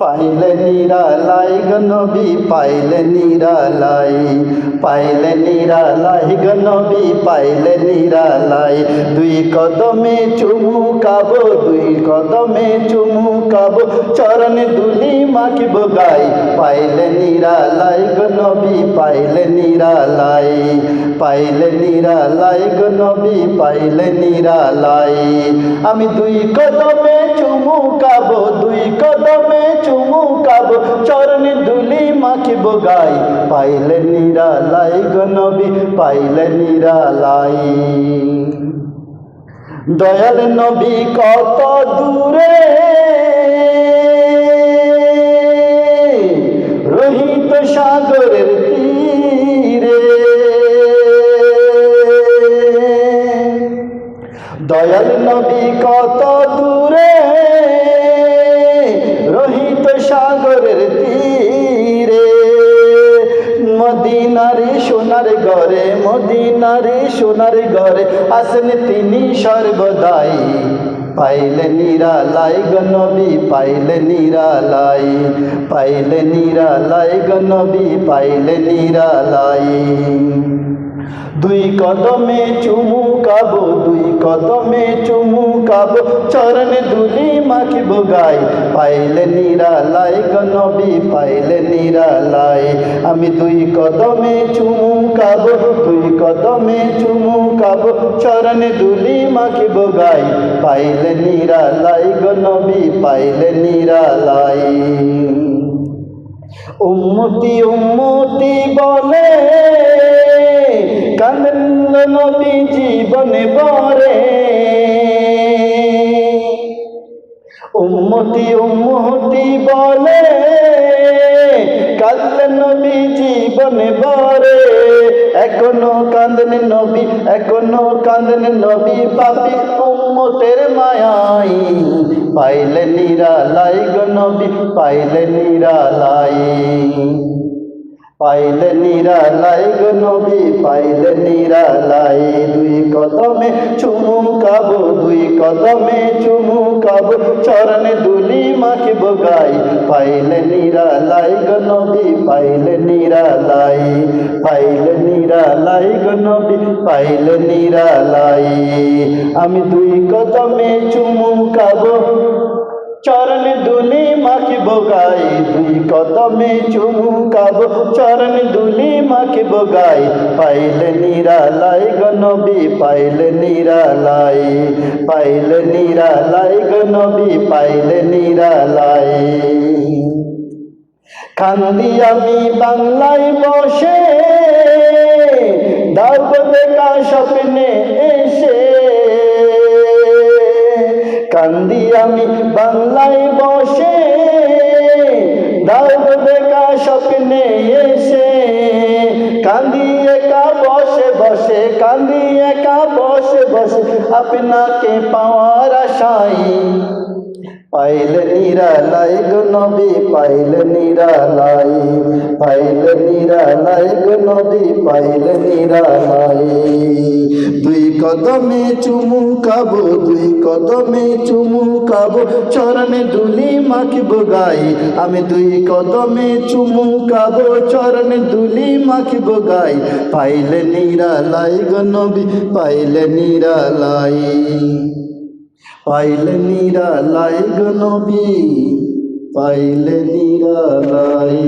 পাইলে নিরালাই গনবি পাইলে নিরালাই পাইলে নিরালাই গনবি পাইলে নিরালাই দুই কদমে চুমু কাবো দুই কদমে চুমু কাবো চরণ দুলি মাখিব গাই পাইলে নিরালাই গনবি পাইলে নিরালাই পাইলে নিরালাই গো নবী, পাইলে নিরালাই। আমি দুই কদমে চুমু কাবো দুই কদমে চুমু কাবো চরণ দুলি মাখিব গাই। পাইলে নিরালাই গো নবী, পাইলে নিরালাই। দয়াল নবী কত দূরে? রোহিত সাগরের দয়াল নবী কত দূরে? রোহিত সাগরের তীরে। মদিনারে সোনার ঘরে, মদিনারে সোনার ঘরে আসেন তিনি সর্বদাই। পাইলে নিরালাই গনবি পাইলে নিরালাই। পাইলে নিরালাই গনবি পাইলে নিরালাই। দুই কদমে চুমু কাবো দুই কদমে চুমু কাবো চরণ দুলি মাখিব গাই, পাইলে নিরালাই গনবি পাইলে নিরালাই আমি দুই কদমে চুমু কাবো দুই কদমে চুমু কাবো চরণ দুলি মাখিব গাই, পাইলে নিরালাই গনবি পাইলে নিরালাই উম্মতি উম্মতি বলে কান্দন নবী জীবনে বরে উম্মতি উম্মতি বলে কান্দন নবী জীবনে বরে এখনও কান্দন নবী, এখনও কান্দন নবী পাপি উম্মতের মায়াই। পাইলে নিরালাই গো নবী পাইলে নিরালাই পাইলে নিরালাই গো নবী, পাইলে নিরালাই। দুই কদমে চুমু কাবো দুই কদমে চুমু কাবো চরণে দুলি মাখিব গাই। পাইলে নিরালাই গো নবী, পাইলে নিরালাই। পাইলে নিরালাই গো নবী, পাইলে নিরালাই। আমি দুই কদমে চুমু কাবো চরণ দুলি মাখিব গাই দুই কদমে চুমু কাব চরণ দুলি মাখিব গাই। পাইলে নিরালাই গনবি পাইলে নিরালাই পাইলে নিরালাই গনবি পাইলে নিরালাই। কান্দি আমি বাংলায় বসে দাগ দেখা স্বপ্নে এসে। কান্দি আমি বাংলায় দাগ দেখা স্বপ্নে এসে কান্দি একা বসে বসে কান্দি একা বসে বসে, আপনাকে পাওয়ার আশাই। পাইলে নিরালাই গো নবী, পাইলে নিরালাই। পাইলে নিরালাই গো নবী, পাইলে নিরালাই। দুই কদমে চুমু কাবো দুই কদমে চুমু কাবো চরণে দুলি মাখিব গাই। আমি দুই কদমে চুমু কাবো চরণে দুলি মাখিব গাই। পাইলে নিরালাই গো নবী, পাইলে নিরালাই। পাইলে নিরালাই গনবী পাইলে নিরালাই।